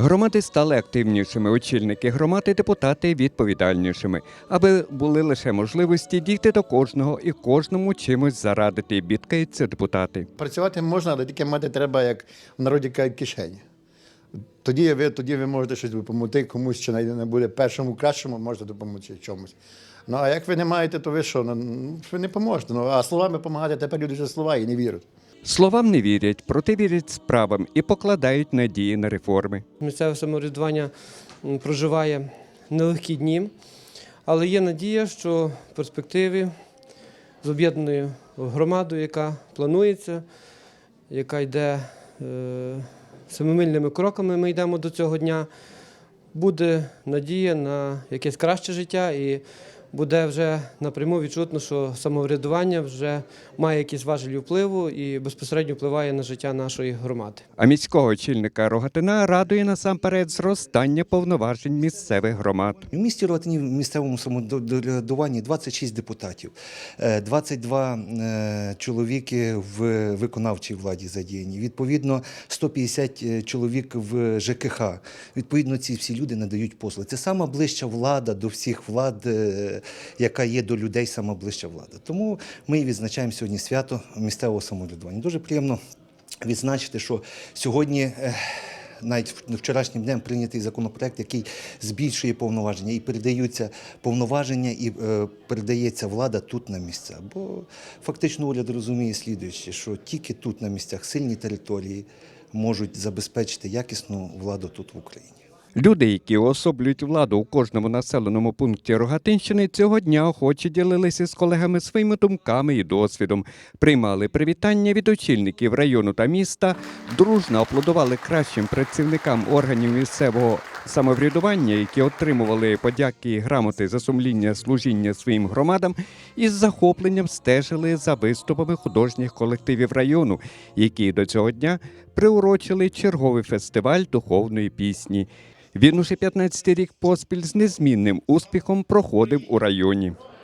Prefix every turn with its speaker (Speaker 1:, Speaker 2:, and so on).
Speaker 1: Громади стали активнішими, очільники громади, депутати відповідальнішими, аби були лише можливості дійти до кожного і кожному чимось зарадити, бідкаються депутати.
Speaker 2: Працювати можна, але тільки мати треба, як в народі кажуть, кишені. Тоді ви, тоді ви можете щось допомогти комусь, що не буде першому кращому, можете допомогти чомусь. Ну а як ви не маєте, то ви що? Ну, ви не поможете. Ну, а словами допомагати, тепер люди вже слова і не вірять.
Speaker 1: Словам не вірять, проте вірять справам і покладають надії на реформи.
Speaker 3: Місцеве самоврядування проживає нелегкі дні, але є надія, що в перспективі з об'єднаною громадою, яка планується, яка йде е, семимильними кроками, ми йдемо до цього дня, буде надія на якесь краще життя і буде вже напряму відчутно, що самоврядування вже має якісь важелі впливу і безпосередньо впливає на життя нашої громади.
Speaker 1: А міського очільника Рогатина радує насамперед зростання повноважень місцевих громад.
Speaker 4: У місті Ротині в місцевому самоврядуванні 26 депутатів, е, 22 е, чоловіки в виконавчій владі задіяні. Відповідно, 150 чоловік в ЖКХ. Відповідно, ці всі люди надають послуги. Це сама ближча влада до всіх влад, е, яка є до людей, сама ближча влада. Тому ми відзначаємо сьогодні свято місцевого самоврядування. Дуже приємно відзначити, що сьогодні. е, навіть вчорашнім днем прийнятий законопроект, який збільшує повноваження і передаються повноваження, і е, передається влада тут на місцях. Бо фактично уряд розуміє слідуюче, що тільки тут на місцях сильні території можуть забезпечити якісну владу тут в Україні.
Speaker 1: Люди, які уособлюють владу у кожному населеному пункті Рогатинщини, цього дня охоче ділилися з колегами своїми думками і досвідом, приймали привітання від очільників району та міста, дружно аплодували кращим працівникам органів місцевого самоврядування, які отримували подяки і грамоти за сумління служіння своїм громадам, і з захопленням стежили за виступами художніх колективів району, які до цього дня приурочили черговий фестиваль духовної пісні. Він уже 15 рік поспіль з незмінним успіхом проходив у районі.